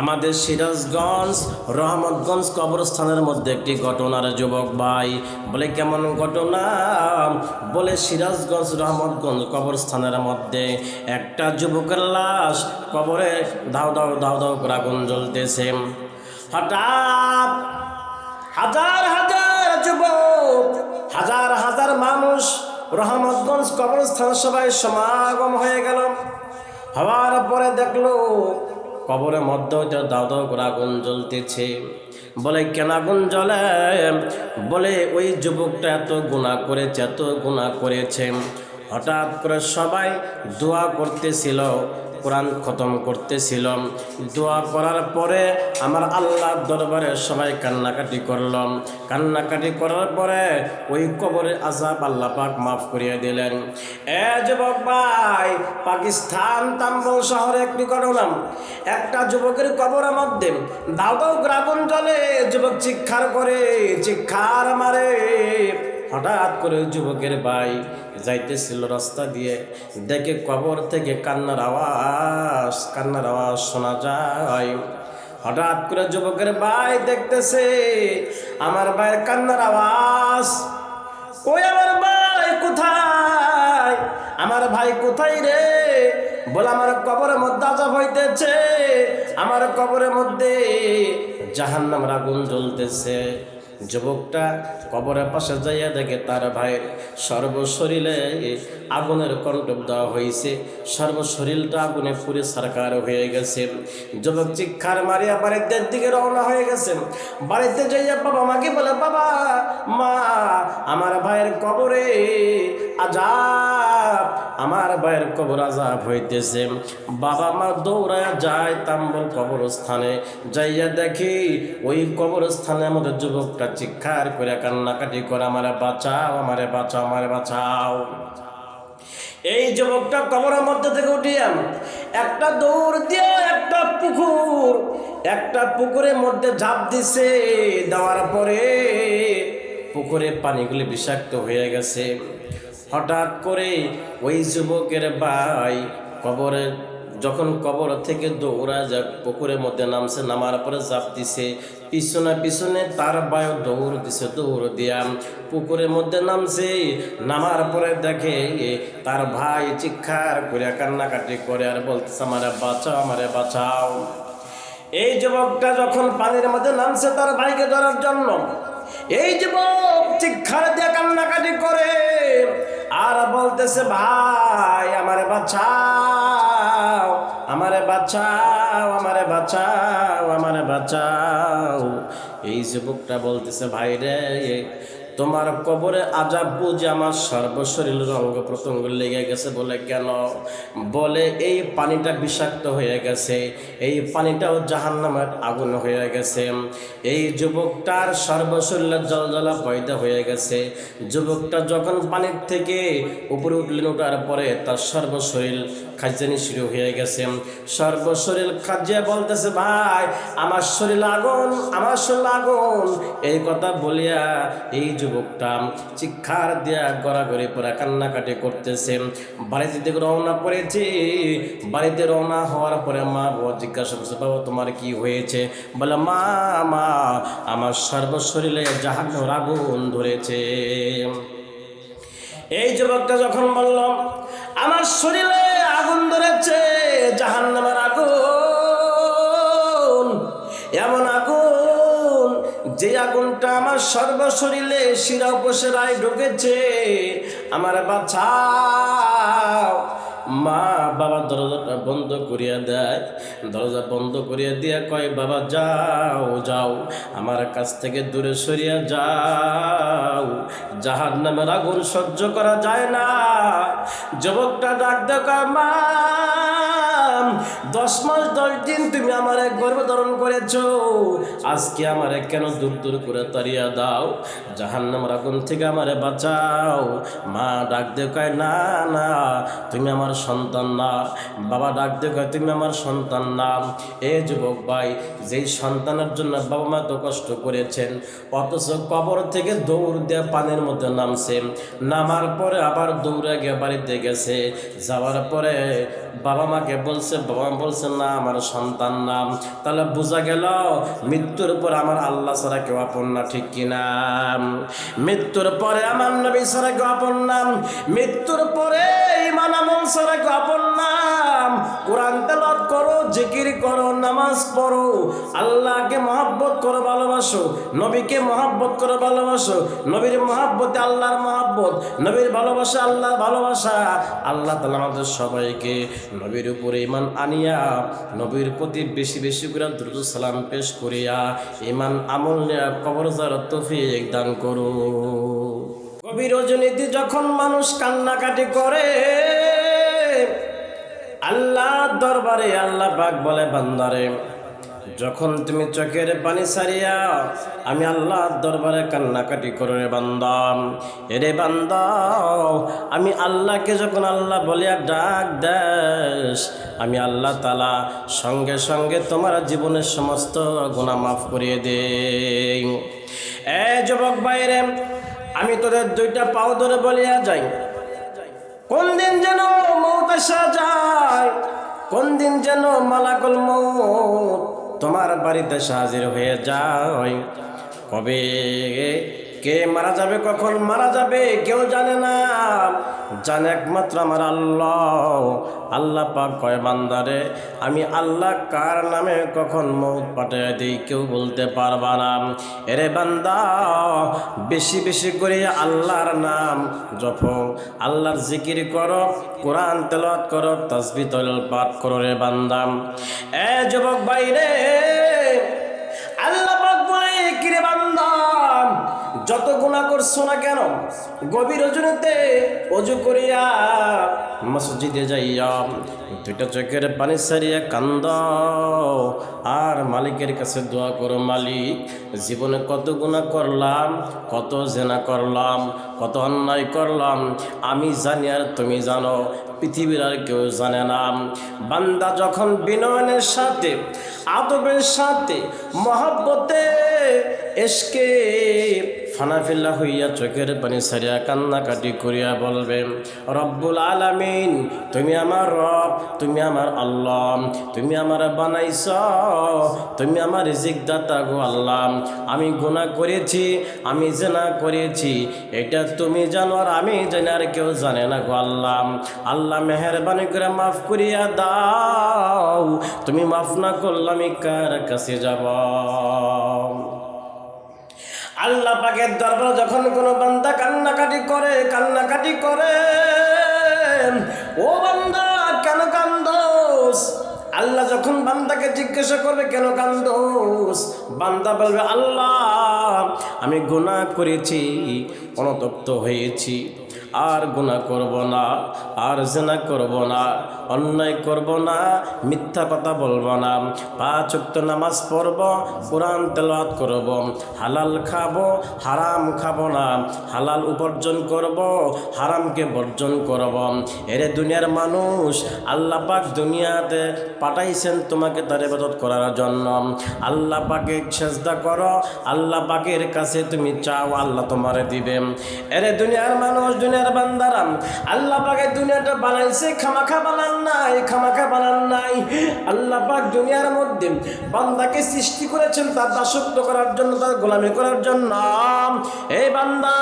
আমাদের সিরাজগঞ্জ, রহমতগঞ্জ কবরস্থানের মধ্যে একটি ঘটনার যুবক ভাই বলে, কেমন ঘটনা? বলে, সিরাজগঞ্জ, রহমতগঞ্জ কবরস্থানের মধ্যে একটা যুবকের লাশ কবরে দাও দাও দাও দাও করে আগুন জ্বলতেছে। হঠাৎ হাজার হাজার যুবক, হাজার হাজার মানুষ রহমতগঞ্জ কবরস্থান সবাই সমাগম হয়ে গেল। হওয়ার পরে দেখল কবরের মধ্যে যে দাও দাও আগুন জ্বলতেছে। বলে, কেন আগুন জ্বলে? বলে, ওই যুবকটা এত গুণা করেছে, এত গুণা করেছে। হঠাৎ করে সবাই দোয়া করতেছিল, কোরআন খতম করতেছিলাম দোয়া করার পরে আমার আল্লাহর দরবারে সবাই কান্নাকাটি করলাম কান্নাকাটি করার পরে ওই কবরে আজাব আল্লাহ পাক মাফ করিয়ে দিলেন। এ যুবক ভাই, পাকিস্তান তাম্বল শহরে একটি ঘটনা একটা যুবকের কবরের মধ্যে দাও দাও গ্রাগুন জলে যুবক চিৎকার করে, চিৎকার মারে। হঠাৎ করে যুবকের ভাই যাইতেছিল রাস্তা দিয়ে, দেখে কবর থেকে কান্নার আওয়াজ কান্নার আওয়াজ শোনা যায়। হঠাৎ করে যুবকের ভাই দেখতেছে, আমার ভাইয়ের কান্নার আওয়াজ। ওই আমার ভাই কোথায়? আমার ভাই কোথায় রে? বলে আমার কবরের মধ্যে আজাব হইতেছে। আমার কবরের মধ্যে জাহান্নামের আগুন জ্বলতেছে। যুবকটা কবরের পাশে যাইয়া দেখে তার ভাইয়ের সর্বশরীরে আগুনের কণ্টক দেওয়া হয়েছে সর্বশরীরটা আগুনে পুরে সরকার হয়ে গেছে। যুবক চিৎকার মারিয়া বাড়িতে দিকে রওনা হয়ে গেছে। বাড়িতে যাইয়া বাবা মাকে বলে, বাবা, মা, আমার ভাইয়ের কবরে আজাব আমার ভাইয়ের কবর আজাব হইতেছে। বাবা মা দৌড়ায় যায় তাম্বল কবরস্থানে। যাইয়া দেখি ওই কবরস্থানে আমাদের যুবকটা চিৎকার করে কান্নাকাটি করে, আমারে বাঁচাও আমারে বাঁচাও আমারে বাঁচাও। এই যুবকটা কবরের মধ্যে থেকে উঠিয়াম একটা দৌড় দিয়ে একটা পুকুর, একটা পুকুরের মধ্যে ঝাঁপ দিছে। দেওয়ার পরে পুকুরে পানিগুলি বিষাক্ত হয়ে গেছে। হঠাৎ করে ওই যুবকের ভাই কবরে যখন কবর থেকে দৌড়া যা পুকুরের মধ্যে নামছে, নামার পরে চাপ দিছে পিছনে পিছনে তার বায়ু দৌড় দিছে, দৌড় দিয়া পুকুরের মধ্যে নামছে। নামার পরে দেখে তার ভাই চিৎকার করে কান্নাকাটি করে আর বলতেছে, আমারে বাঁচাও আমারে বাঁচাও। এই যুবকটা যখন পানির মধ্যে নামছে তার ভাইকে ধরার জন্য, এই যুবক চিৎকার দিয়ে কান্নাকাটি করে। আর বলতেছে, ভাই, আমারে বাঁচাও আমারে বাঁচাও, আমারে বাচ্চাও আমারে বাঁচাও। এই যুবকটা বলতেছে, ভাই রে তোমার কবরে আজাব বুঝে আমার সর্বশরীর অঙ্গ প্রত্যঙ্গ লেগে গেছে বলে কেন? বলে এই পানিটা বিষাক্ত হয়ে গেছে, এই পানিটাও জাহান্নামের আগুন হয়ে গেছে। এই যুবকটার সর্বশরীরের জলজলা পয়দা হয়ে গেছে। যুবকটা যখন পানির থেকে উপরে উঠলেন ওঠার পরে তার সর্বশরীর খাজানি শুরু হয়ে গেছে। সর্বশরীর খাজিয়া বলতেছে, ভাই, আমার শরীর আগুন, আমার শরীর আগুন। এই কথা বলিয়া এই যুবকটা চিৎকার দিয়া গড়াগড়ি পরে কান্নাকাটি করতেছে। বাড়িতে থেকে রওনা করেছে। বাড়িতে রওনা হওয়ার পরে মা বাবা জিজ্ঞাসা করছে, বাবা, তোমার কি হয়েছে? বলে, মা মা, আমার সর্বশরীরে জাহান্নামের আগুন ধরেছে। এই যুবকটা যখন বলল, আমার শরীরে আগুন জাহান নামের আগুন, এমন আগুন যে আগুনটা আমার সর্বশরীরে শিরা উপসেরায় ঢুকেছে। আমার বাচ্চাও মা বাবা দরজাটা বন্ধ করিয়া দেয়। দরজা বন্ধ করিয়া দিয়া কয়, বাবা, যাও যাও, আমার কাছ থেকে দূরে সরিয়া যাও। যাহার নামের আগুন সহ্য করা যায় না। যুবকটা ডাক দেখা মা দশ মাস, দশ দিন তুমি আমার এক গর্ভ ধারণ করেছ। আজকে আমারে কেন দূর দূর করে তাড়িয়া দাও? জাহান্নামের আগুন থেকে আমারে বাঁচাও। মা ডাক দেখায় না না, তুমি আমার সন্তান না। বাবা ডাক দেখায় তুমি আমার সন্তান না। এ যুবক ভাই, যেই সন্তানের জন্য বাবা মা তো কষ্ট করেছেন, অথচ কবর থেকে দৌড় দিয়ে পানির মধ্যে নামছে। নামার পরে আবার দৌড়ে গিয়ে বাড়িতে গেছে। যাওয়ার পরে বাবা মাকে বলছে, বাবা বলছে, না, আমার সন্তান নাম তাহলে বোঝা গেল, মৃত্যুর পর আমার আল্লাহ ছাড়া কেউ আপন না, ঠিক কিনা? মৃত্যুর পরে আমার নবী ছাড়া কেউ আপন নাম মৃত্যুর পরে ইমান ছাড়া কেউ আপন নাম কোরআন তেলাওয়াত করো, জিকির করো, নামাজ পড়ো। আল্লাহকে মহাব্বত করো, ভালোবাসো। নবীকে মহাব্বত করো, ভালোবাসো। নবীর মহাব্বতে আল্লাহর মহাব্বত। নবীর ভালোবাসা আল্লাহর ভালোবাসা। আল্লাহ তালা আমাদের সবাইকে নবীর উপরে ইমান আনিয়া, নবীর প্রতি বেশি বেশি করে দ্রুত সালাম পেশ করিয়া ইমান আমল নেয়া কবর যার তফিক দান করো। কবি রজনীতি যখন মানুষ কান্নাকাটি করে আল্লাহ দরবারে আল্লাহ পাক বলে, বান্দারে যখন তুমি চোখের পানি সারিয়া আমি আল্লাহর দরবারে কান্নাকাটি করো বান্দাম এরে বান্দা, আমি আল্লাহকে যখন আল্লাহ বলিয়া ডাক দেশ আমি আল্লাহ তালা সঙ্গে সঙ্গে তোমার জীবনের সমস্ত গুণা মাফ করিয়ে দেই। এ যুবক বাইরে আমি তোদের দুইটা পাও ধরে বলিয়া যাই। কোন দিন যেন মৌত আসা যায়, কোন দিন যেন মালাকুল মৌত তোমার বাড়িতে হাজির হয়ে যায়। কবে কে মারা যাবে, কখন মারা যাবে, কেউ জানে না। জানে একমাত্র আমার আল্লাহ। আল্লাহ পাক কয়, বান্দারে, আমি আল্লাহ কার নামে কখন মৌত পাঠিয়ে দিই কেউ বলতে পারবা না। এরে বান্দা, বেশি বেশি করে আল্লাহর নাম জপ, আল্লাহর জিকির করো, কোরআন তেলত করো, তসবি তল পাঠ করো রে বান্দাম এ যুবক বাইরে যত গুণা করছ না কেন? গভীর অজুনেতে অজু করিয়া মসজিদে যাইয়া দুইটা চোখের পানি সারিয়া কান্দ। আর মালিকের কাছে দোয়া করো, মালিক, জীবনে কত গুণা করলাম, কত জেনা করলাম কত অন্যায় করলাম, আমি জানি আর তুমি জানো, পৃথিবীর আর কেউ জানে না। বান্দা যখন বিনয়নের সাথে, আদবের সাথে, মহাব্বতে এসকে ফানাফিল্লা হইয়া চোখের পানি সারিয়া কান্নাকাটি করিয়া বলবে, রব্বুল আলামিন, তুমি আমার রব, তুমি আমার আল্লাহ, তুমি আমার বানাইছ, তুমি আমার রিজিকদাতা গো আল্লাহ। আমি গুণা করেছি, আমি জেনা করেছি, এটা তুমি জানো আর আমি জানি আর কেউ জানে না গো আল্লাহ। আল্লাহ মেহরবানি করে মাফ করিয়া দাও। তুমি মাফ না করলে আমি কার কাছে যাব? আল্লাহ পাকের দরবার যখন কোনো বান্দা কান্নাকাটি করে কান্নাকাটি করে, ও বান্দা আল্লাহ যখন বান্দাকে জিজ্ঞাসা করবে, কেন কান্দোস? বান্দা বলবে, আল্লাহ, আমি গুণা করেছি, অনতপ্ত হয়েছি। আর গুনাহ করব না, আর জেনা করব না, অন্যায় করব না, মিথ্যা কথা বলব না। পাঁচ উক্ত নামাজ পড়ব, কোরআন তেলাওয়াত করব, হালাল খাব, হারাম খাব না। হালাল উপার্জন করব, হারামকে বর্জন করব। এরে দুনিয়ার মানুষ, আল্লাহ পাক দুনিয়াতে পাঠাইছেন তোমাকে তার ইবাদত করার জন্য। আল্লাহ পাকে সেজদা করো, আল্লাহ পাকের কাছে তুমি চাও, আল্লাহ তোমারে দিবে। এরে দুনিয়ার মানুষ, দুনিয়ার বান্দারাম। আল্লাহ পাকে দুনিয়াটা বানাইছে, খামাখা বানান নাই, খামাখা বানান নাই। আল্লাহ পাক দুনিয়ার মধ্যে বান্দাকে সৃষ্টি করেছেন, তার দাসত্ব করার জন্য, তার গোলামি করার জন্য। এই বান্দা,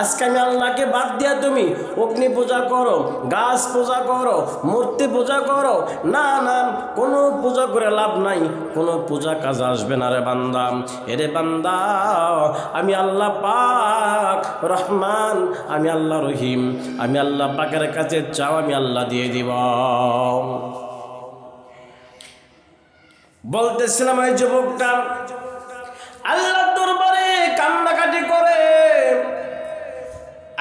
আজকে আমি আল্লাহকে বাদ দিয়া তুমি অগ্নি পূজা করো, গাছ পূজা করো, মূর্তি পূজা করো। না না, কোনো পূজা করে লাভ নাই, কোনো পূজা কাজ আসবে না রে বান্দা। এরে বান্দা, আমি আল্লাহ পাক রহমান, আমি আল্লাহ রহিম। আমি আল্লাহ পাকের কাছে চাও, আমি আল্লাহ দিয়ে দিব। বলতেছিলাম ওই যুবকটা আল্লাহ দরবারে কান্নাকাটি করে।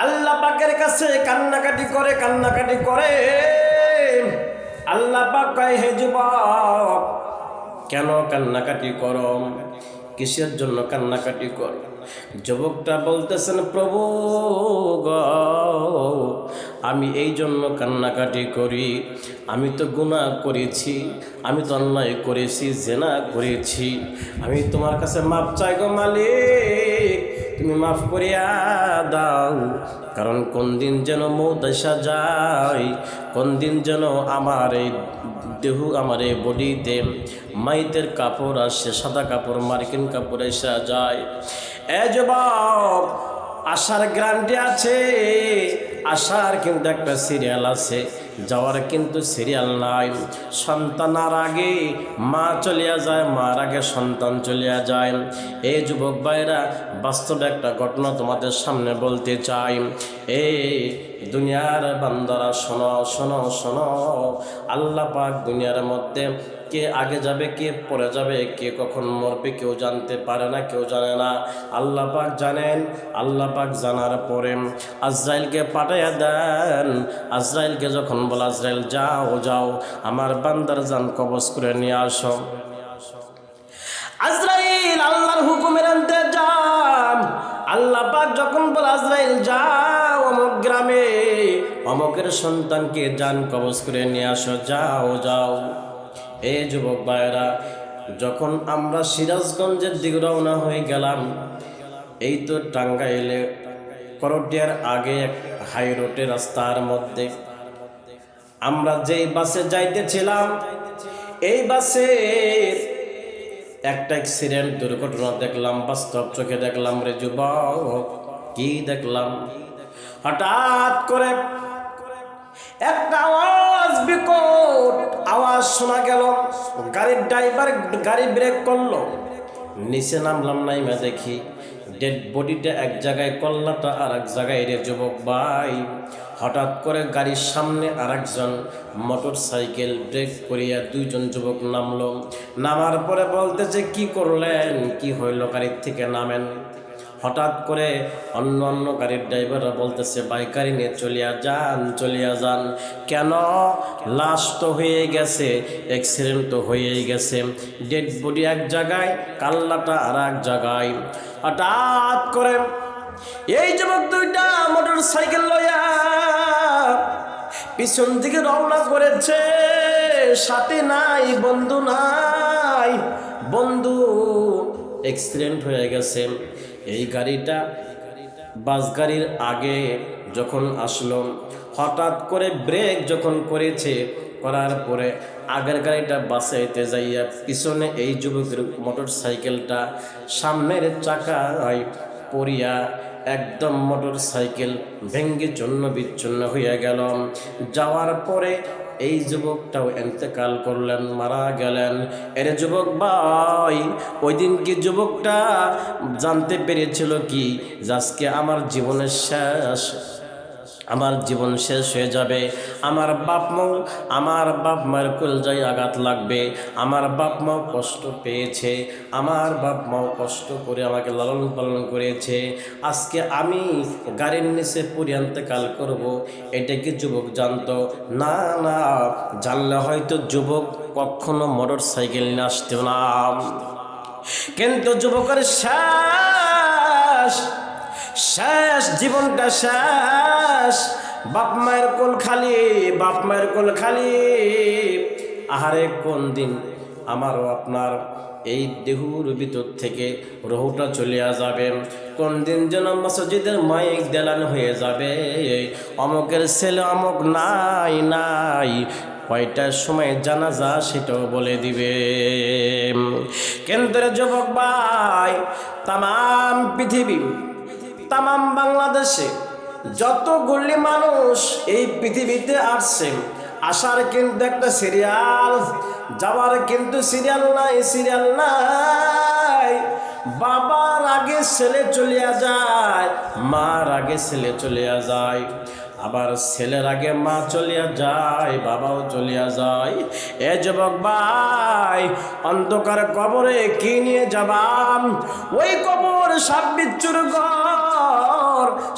আল্লাহ পাকের কাছে কান্নাকাটি করে কান্নাকাটি করে। আল্লাহ পাক কয়, হে যুবক, কেন কান্নাকাটি করো? কিসের জন্য কান্নাকাটি কর? যুবকটা বলতেছেন, প্রভু গ, আমি এই জন্য কান্নাকাটি করি। আমি তো গুণা করেছি, আমি তো অন্যায় করেছি, জেনা করেছি। আমি তোমার কাছে মাপ চাই গো মালিক। তুমি মাফ করিয়া দাও। কারণ কোন দিন যেন মৌত আসা যায়, কোন দিন যেন আমার এই দেহ, আমার এই বডিতে মাইতের কাপড় আসে সাদা কাপড়, মার্কিন কাপড় এসা যায়। এ জবাব আসার গ্রান্টি আছে। আসার কিন্তু একটা সিরিয়াল আছে, যাওয়ার কিন্তু সিরিয়াল নাই। সন্তান আর আগে, মা চলিয়া যায়, মার আগে সন্তান চলিয়া যায়। এই যুবক ভাইরা, বাস্তব একটা ঘটনা তোমাদের সামনে বলতে চাই। এই দুনিয়ার বান্দারা, শোনো শোনো শোনো। আল্লাহ পাক দুনিয়ার মধ্যে কে আগে যাবে, কে পরে যাবে, কে কখন মরবে কেউ জানতে পারে না, কেউ জানে না। আল্লাহ পাক জানেন, আল্লাহ পাক জানার পরে আজরাইলকে পাঠাইয়া দেন। আজরাইলকে যখন বলা, আজরাইল, যাও যাও, আমার বান্দার জান কবজ করে নিয়ে আসো। আজরাইল আল্লাহর হুকুমের আনতে যান আল্লাহ পাক যখন বলে, আজরাইল, যাও অমুক গ্রামে, অমুকের সন্তানকে যান কবজ করে নিয়ে আসো, যাও যাও। এ যুবক ভাইয়েরা, যখন আমরা সিরাজগঞ্জের দিকে রওনা হয়ে গেলাম, এই তো টাঙ্গাইলে করটিয়ার আগে এক হাই রোডের রাস্তার মধ্যে আমরা যেই বাসে যাইতেছিলাম, এই বাসে একটা অ্যাক্সিডেন্ট দুর্ঘটনা দেখলাম, বাস্তব চোখে দেখলাম রে যুবক, কি দেখলাম? হঠাৎ করে একটা বিকট আওয়াজ শোনা গেল। গাড়ির ড্রাইভার গাড়ি ব্রেক করল। নিচে নামলাম নাইমা দেখি। ডেড বডিটা এক জায়গায় কল্লাটা আর এক জায়গায় রে যুবক ভাই। হঠাৎ করে গাড়ির সামনে আর একজন মোটর সাইকেল ব্রেক করিয়া দুইজন যুবক নামলো। নামার পরে বলতেছে, কি করলেন? কি হইল? গাড়ির থেকে নামেন? হঠাৎ করে অন্য অন্য গাড়ির ড্রাইভাররা বলতেছে বাইক গাড়ি নিয়ে চলিয়া যান চলিয়া যান। কেন? লাশ তো হয়ে গেছে অ্যাক্সিডেন্ট তো হয়েই গেছে। ডেড বডি এক জায়গায়, কাল্লাটা আর এক জায়গায়। হঠাৎ করে এই যুবক দুইটা মোটর সাইকেল লইয়া পিছন দিকে রওনা করেছে। সাথে নাই, বন্ধু নাই। বন্ধু অ্যাক্সিডেন্ট হয়ে গেছে। এই গাড়িটা বাস গাড়ির আগে যখন আসলো, হঠাৎ করে ব্রেক যখন করেছে, করার পরে আগের গাড়িটা বাসাইতে যাইয়া পিছনে এই যুবকের মোটর সাইকেলটা সামনের চাকায় পড়িয়া একদম মোটর সাইকেল ভেঙ্গে চন্ন বিচ্ছন্ন হইয়া গেল। যাওয়ার পরে এই যুবকটাও এতেকাল করলেন, মারা গেলেন। এরে যুবক ভাই, ওই দিন কি যুবকটা জানতে পেরেছিল কি? আজকে আমার জীবনের শেষ আমার জীবন শেষ হয়ে যাবে। আমার বাপ মা, আমার বাপ মায়ের কলজায় আঘাত লাগবে। আমার বাপ মাও কষ্ট পেয়েছে। আমার বাপ মাও কষ্ট করে আমাকে লালন পালন করেছে। আজকে আমি গাড়ির নিচে পরিয়ান্তকাল করব। এটা কি যুবক জানতো? না না, জানলে হয়তো যুবক কখনো মোটর সাইকেল নিয়ে আসতো না। কিন্তু যুবকের শেষ শেষ, জীবনটা শেষ। বাপ মায়ের কোল খালি, বাপ মায়ের কোল খালি। আহারে, কোন দিন আমারও আপনার এই দেহুর ভিতর থেকে রহুটা চলিয়া যাবে। কোন দিন যেন মসজিদের মাইক দেলান হয়ে যাবে। অমকের ছেলে অমক নাই নাই। কয়টার সময় জানাজা সেটাও বলে দিবে। কেন্দ্রের যুবক ভাই তাম পৃথিবী তাম বাংলাদেশে যতগুলি মানুষ এই পৃথিবীতে আসছেন আসার কিন্তু একটা সিরিয়াল যাবার কিন্তু সিরিয়াল নাই সিরিয়াল নাই। বাবার আগে ছেলে চলিয়া যায়, মার আগে ছেলে চলিয়া যায়। আবার ছেলের আগে মা চলিয়া যায়, বাবাও চলিয়া যায়। এ যুবক ভাই, অন্ধকার কবরে কি নিয়ে যাবাম? ওই কবর সাব্বিচুর ঘর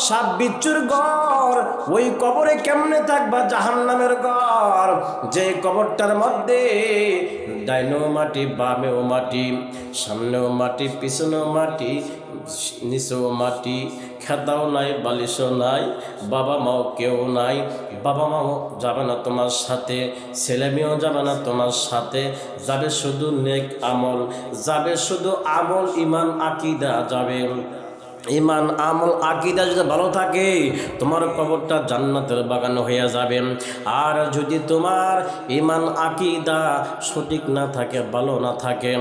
সাপ বিচ্ছুর ঘর, ওই কবরে কেমনে থাকবা জাহান নামের ঘর? যে কবরটার মধ্যে ডাইনেও মাটি, বামেও মাটি, সামনেও মাটি, পিছনেও মাটি, নিচেও মাটি, খেতাও নাই, বালিশও নাই, বাবা মাও কেউ নাই, বাবা মাও যাবে না তোমার সাথে, ছেলে মেয়েও যাবে না তোমার সাথে, যাবে শুধু নেক আমল, যাবে শুধু আমল ইমান আকিদা যাবে। ইমান, আমল, আকিদা যদি ভালো থাকে, তোমার কবরটা জান্নাতের বাগান হয়ে যাবে। আর যদি তোমার ইমান, আকিদা সঠিক না থাকে, ভালো না থাকে,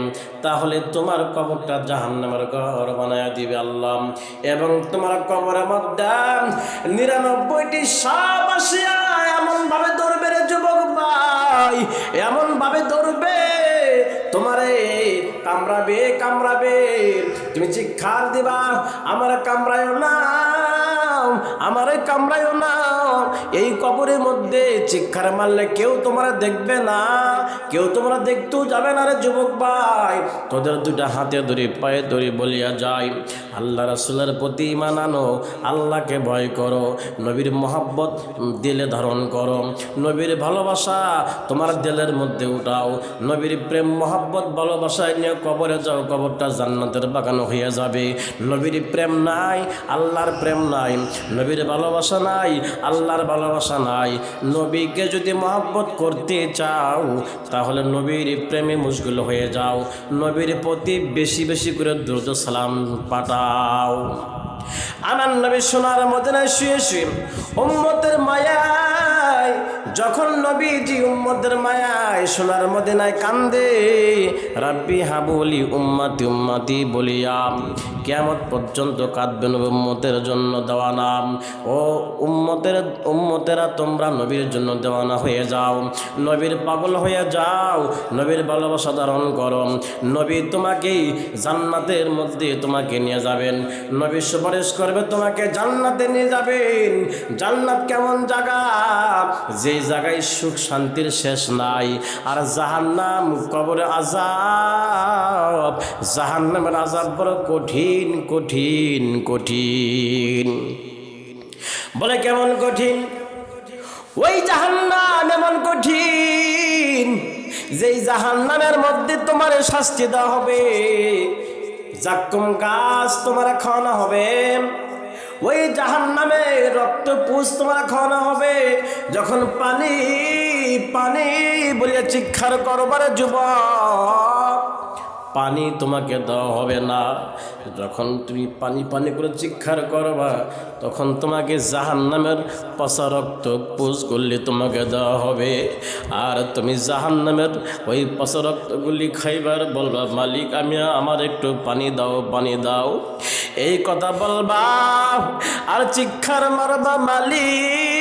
তাহলে তোমার কবরটা জাহান্নামের ঘর বানায় দিবে আল্লাহ। এবং তোমার কবরের মধ্যে নিরানব্বইটি সাপ আসিয়া এমনভাবে ধরবে রে যুবক ভাই, এমনভাবে ধরবে তোমারে কামড়াবে কামড়াবে। তুমি চিৎকার দিবা আমার কামড়ায় না। আমার কামড়ায় না। এই কবরের মধ্যে চিৎকার মারলে কেউ তোমরা দেখবে না। কেউ তোমরা দেখতেও যাবে না রে যুবক ভাই। তোদের দুটা হাতে ধরে, পায়ে ধরি বলিয়া যায় আল্লাহ রাসুলের প্রতি ইমান আনো, আল্লাহকে ভয় করো, নবীর মহাব্বত দিলে ধারণ করো। নবীর ভালোবাসা তোমার দিলের মধ্যে উঠাও। নবীর প্রেম, মহাব্বত ভালোবাসায় নিয়ে কবরে যাও, কবরটা জান্নাতের বাগানো হয়ে যাবে। নবীর প্রেম নাই, আল্লাহর প্রেম নাই। নবীর ভালোবাসা নাই, আল্লাহর ভালোবাসা নাই। নবীকে যদি মহাব্বত করতে চাও, তাহলে নবীর প্রেমে মুশগুল হয়ে যাও। নবীর প্রতি বেশি বেশি করে দ্রুত সালাম পাঠাও। আমার নবী সোনার মদিনায় শুয়ে শুয়ে উম্মতের মায়ায়, যখন নবীজি উম্মদের মায়ায় সোনার মদিনায় কান্দে, রাব্বি হাবুলি উম্মাতি উম্মাতি বলিয়া কেমত পর্যন্ত কাঁদবেন উম্মতের জন্য দেওয়া নাম। ও উম্মতের, উম্মতেরা তোমরা নবীর জন্য দেওয়ানা হয়ে যাও। নবীর পাগল হয়ে যাও, নবীর ভালোবাসা ধারণ করো। নবী তোমাকেই জান্নাতের মধ্যে তোমাকে নিয়ে যাবেন। নবী সুপারিশ করবে তোমাকে জান্নাতে নিয়ে যাবেন। জান্নাত কেমন জায়গা? যে জায়গায় সুখ শান্তির শেষ নাই। আর জাহান্নাম কবরে আজাব জাহান্নামের আজাব বড় কঠিন কঠিন কঠিন। বলে কেমন কঠিন? ওই জাহান্নাম এমন কঠিন, যেই জাহান্নামের মধ্যে তোমার শাস্তি দেওয়া হবে জাক্কুম গাছ তোমার খাওয়ানো হবে। ওই জাহান নামে রক্ত পুষ তোমার খাওয়ানো হবে। যখন পানি পানি বলিয়া চিৎকার করবার যুবক। পানি তোমাকে দেওয়া হবে না। যখন তুমি পানি পানি করে চিৎকার করবা, তখন তোমাকে জাহান নামের পচা রক্ত পুষ করলে তোমাকে দেওয়া হবে। আর তুমি জাহান নামের ওই পচা রক্তগুলি খাইবার বলবা, মালিক, আমি আমার একটু পানি দাও পানি দাও। এই কথা বলবা আর চিক্ষার মারবা মালিক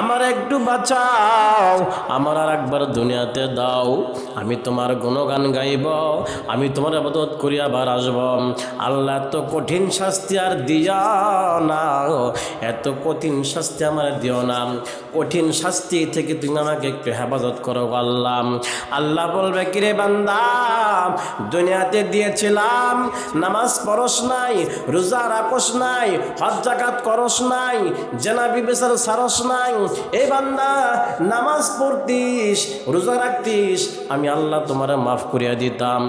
আমার একটু বাঁচাও, আমার আর একবার দুনিয়াতে দাও। আমি তোমার গুণগান গাইব, আমি তোমার আবাদত করি আবার আসব। আল্লাহ এত কঠিন শাস্তি আর দিয়া না, এত কঠিন শাস্তি আমার দিও না। কঠিন শাস্তি থেকে তুমি আমাকে একটু হেফাজত করো আল্লাহ। আল্লাহ বলবে, কিরে বান্দা, দুনিয়াতে দিয়েছিলাম, নামাজ পড়স নাই, রোজা রাখস নাই, হজ জাকাত করস নাই, জেনা বিবেচার সারস নাই এই বান্দা, নামাজ পড়তিস, রোজা রাখতিস, আমি আল্লাহ তোমার মাফ করিয়া দিতাম।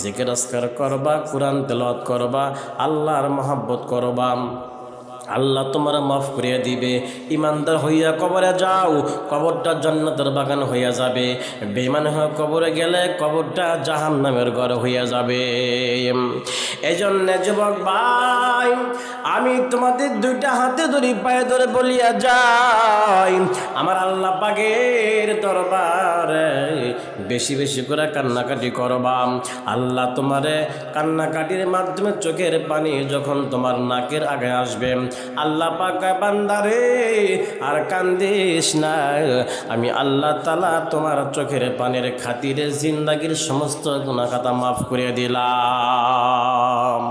জিকির আসকার করবা, কোরআন তেলত করবা, আল্লাহর মহাব্বত করবা। আল্লাহ তোমার মাফ করিয়া দিবে। ইমানদার হইয়া কবরে যাও, কবরটা জান্নাতের বাগান হইয়া যাবে। বেমান হয়ে কবরে গেলে কবরটা জাহান নামের ঘর হইয়া যাবে। এই জন্য যুবক ভাই, আমি তোমাদের দুইটা হাতে ধরি, পায়ে ধরে বলিয়া যাই। আমার আল্লাহ পাগের দরবারে বেশি বেশি করে কান্নাকাটি করবা আল্লাহ তোমারে কান্নাকাটির মাধ্যমে চোখের পানি যখন তোমার নাকের আগে আসবে। আল্লাহ পাকা বান্দারে আর কান্দিস না। আমি আল্লাহ তালা তোমার চোখের পানির খাতিরে জিন্দাগির সমস্ত গুণাখাতা মাফ করে দিলাম।